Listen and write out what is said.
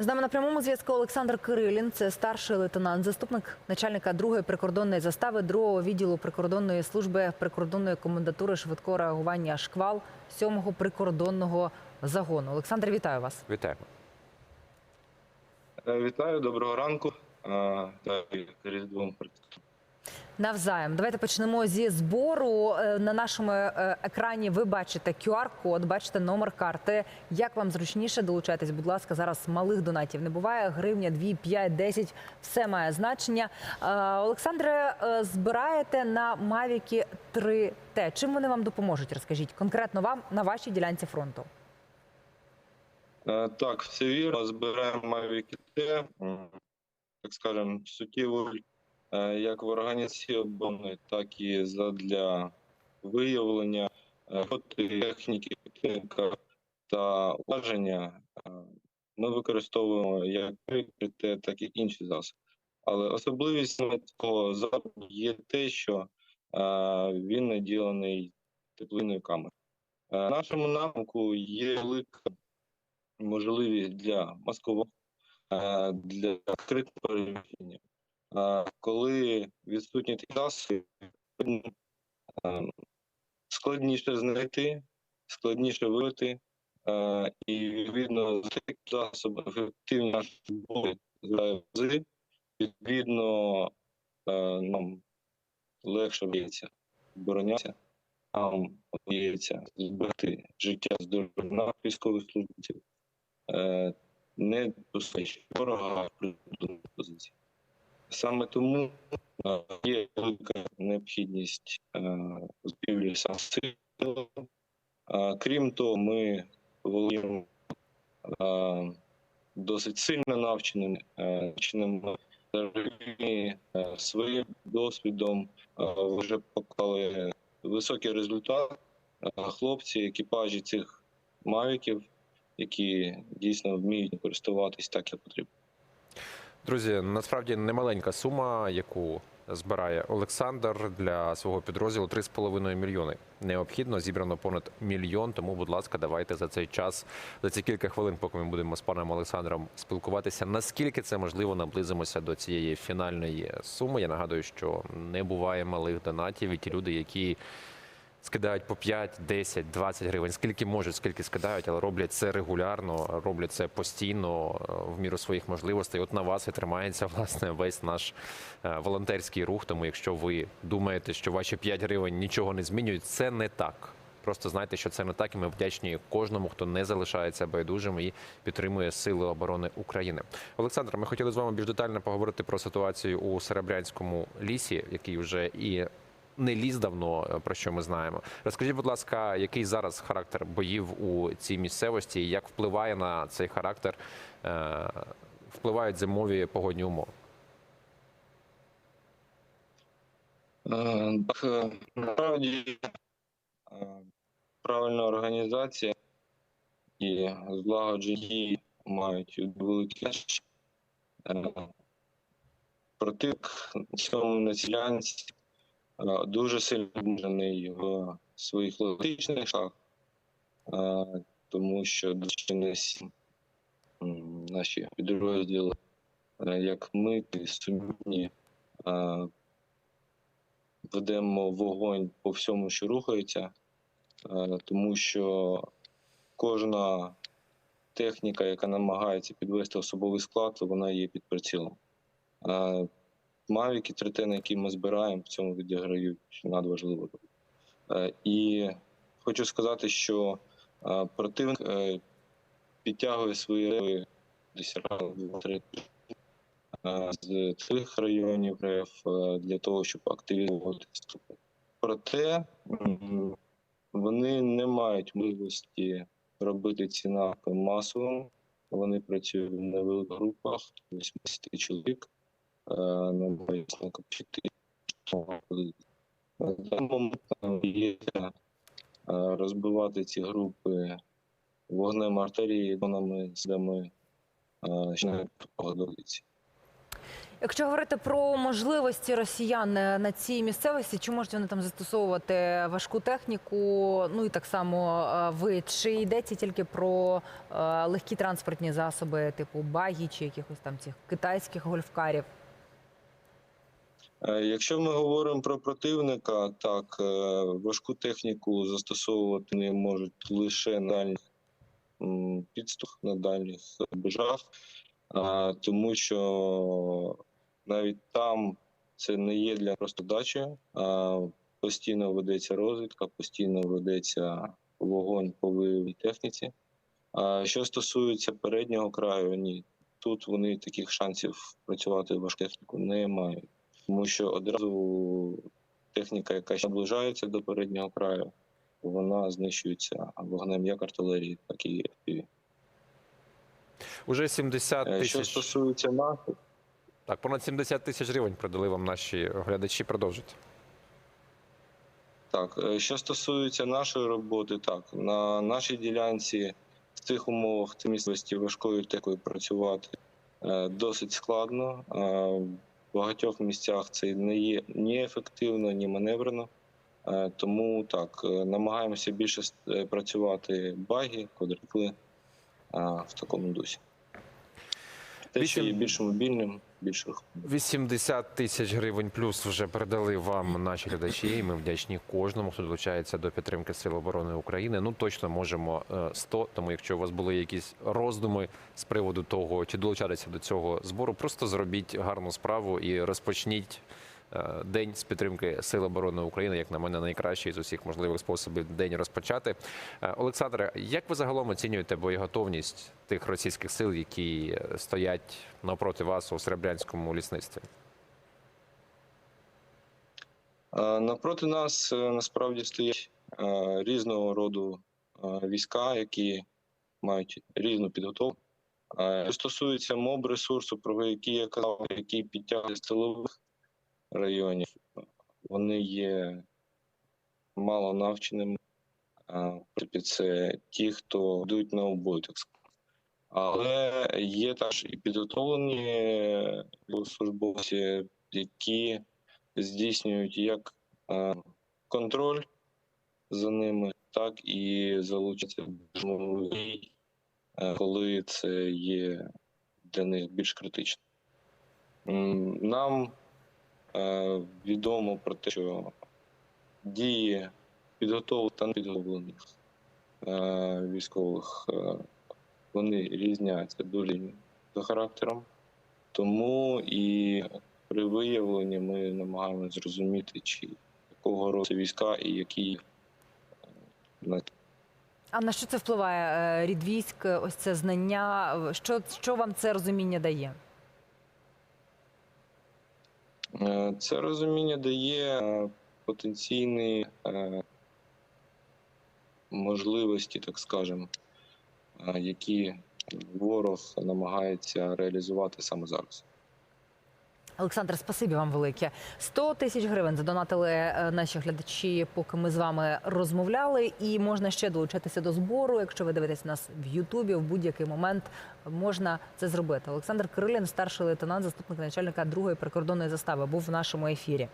З нами на прямому зв'язку Олександр Кирилін, це старший лейтенант, заступник начальника другої прикордонної застави другого відділу прикордонної служби прикордонної комендатури швидкого реагування шквал сьомого прикордонного загону. Олександр, вітаю вас. Вітаємо. Е, Вітаю, доброго ранку. Е, Різдвом Навзаєм. Давайте почнемо зі збору. Е, На нашому е, екрані ви бачите QR-код, бачите номер карти. Як вам зручніше долучайтесь, будь ласка, зараз малих донатів не буває. Гривня, 2, 5, 10 – все має значення. Е, Олександре, збираєте на Mavic 3T. Чим вони вам допоможуть? Розкажіть конкретно вам на вашій ділянці фронту. Так, все вірно. Збираємо Mavic T, так скажемо, суттєву е, як в організації оборони, так і задля виявлення е, техніки, техніка та ураження. Е, Ми використовуємо як Mavic так і інші засоби. Але особливість цього засобу є те, що е, він наділений теплиною камери. Е, В нашому напрямку є велика можливість для маскування, е, для відкритого переміщення. Коли відсутні такі засоби, складніше знайти, складніше вивити, е, і відповідно з таких засобів ефективні наші бої збирає рази, відповідно нам легше вдається оборонятися, нам вдається зберегти життя здоров'я наших військових службовців, е, не допустити ворога позицій. Саме тому е, є велика необхідність е, збівлі сил. Е, Крім того, ми володіємо досить сильно навченими, своїм досвідом вже показали високий результат. Хлопці, екіпажі цих мавіків, які дійсно вміють користуватись так, як потрібно. Друзі, насправді немаленька сума, яку збирає Олександр для свого підрозділу 3,5 мільйони. Необхідно зібрано понад мільйон. Тому, будь ласка, давайте за цей час, за ці кілька хвилин, поки ми будемо з паном Олександром спілкуватися, наскільки це можливо, наблизимося до цієї фінальної суми. Я нагадую, що не буває малих донатів, і ті люди, які скидають по 5, 10, 20 гривень, скільки можуть, скільки скидають, але роблять це регулярно, роблять це постійно е, в міру своїх можливостей. От на вас і тримається власне весь наш е, волонтерський рух. Тому, якщо ви думаєте, що ваші 5 гривень нічого не змінюють, це не так. Просто знайте, що це не так, і ми вдячні кожному, хто не залишається байдужим і підтримує сили оборони України. Олександр, ми хотіли з вами більш детально поговорити про ситуацію у Серебрянському лісі, який вже і не ліс давно, е, про що ми знаємо. Розкажіть, будь ласка, який зараз характер боїв у цій місцевості, і як впливає на цей характер, е, впливають зимові погодні умови? Е, Так, насправді правильна організація і злагоджені мають великі на цьому націянці е, дуже сильно обмежений в своїх логістичних шах, е, тому що не наші підрозділи, е, як ми, сумні, е, ведемо вогонь по всьому, що рухається, е, тому що кожна техніка, яка намагається підвести особовий склад, вона є під прицілом. Мавіки, третини, які ми збираємо, в цьому відіграють надважливу роль. Е, І хочу сказати, що е, противник е, підтягує свої десь з цих районів РФ для того, щоб активізувати ступи. Проте вони не мають можливості робити ці напади масово. Вони працюють в невеликих групах, 80 чоловік. На даний момент нам є е, розбивати ці групи вогнем артилерії, дронами, силами, е, що не. Якщо говорити про можливості росіян е, на цій місцевості, чи можуть вони там застосовувати важку техніку? Ну і так само е, ви чи йдеться тільки про е, легкі транспортні засоби, типу багі чи якихось там цих китайських гольфкарів? Е, Якщо ми говоримо про противника, так е, важку техніку застосовувати вони можуть лише на дальніх м, підступах, на дальніх рубежах, тому що навіть там це не є для просто дачі, постійно ведеться розвідка, постійно ведеться вогонь по виявній техніці. А що стосується переднього краю, ні, тут вони таких шансів працювати в важку техніку не мають тому що одразу техніка, яка ще наближається до переднього краю, вона знищується вогнем як артилерії, так і FPV. Уже 70 Е, Що стосується нас, Так, понад 70 тисяч гривень придали вам наші глядачі. Продовжуйте. так, е, що стосується нашої роботи, так на нашій ділянці в цих умовах в цій місцевості важкою технікою працювати е, досить складно. В багатьох місцях це не є ні ефективно, ні маневрено. Е, Тому так, е, намагаємося більше е, працювати баги, квадрикли в такому дусі. Те, що є більш мобільним, більш рухомим. 80 тисяч гривень плюс вже передали вам наші глядачі. і Ми вдячні кожному, хто долучається до підтримки Сил оборони України. Ну точно можемо е, 100, Тому, якщо у вас були якісь роздуми з приводу того, чи долучатися до цього збору, просто зробіть гарну справу і розпочніть. Е, День з підтримки Сил оборони України, як на мене, найкращий з усіх можливих способів день розпочати. Е, Олександре, як ви загалом оцінюєте боєготовність тих російських сил, які стоять навпроти вас у Серебрянському лісництві? Е, Напроти нас насправді стоять різного роду війська, які мають різну підготовку. Що стосується моб ресурсу, про який я казав, які підтягли з районів, вони є мало навченими. В це ті, хто йдуть на обой. Але є також і підготовлені службовці, які здійснюють як контроль за ними, так і залучаться до е, коли це є для них більш критично. Нам відомо про те, що дії підготовлених та непідготовлених е, військових е, вони різняться дуже за характером. Тому і при виявленні ми намагаємося зрозуміти, чи якого роду війська і які е, А на що це впливає? Е, Рід військ, е, ось це знання. Е, Що, що вам це розуміння дає? Е, Це розуміння дає е, потенційні е, можливості, так скажемо, які ворог намагається реалізувати саме зараз. Олександр, спасибі вам велике. 100 тисяч гривень задонатили е, наші глядачі, поки ми з вами розмовляли. І можна ще долучатися до збору. Якщо ви дивитесь нас в Ютубі, в будь-який момент можна це зробити. Олександр Кирилін, старший лейтенант, заступник начальника другої прикордонної застави, був в нашому ефірі.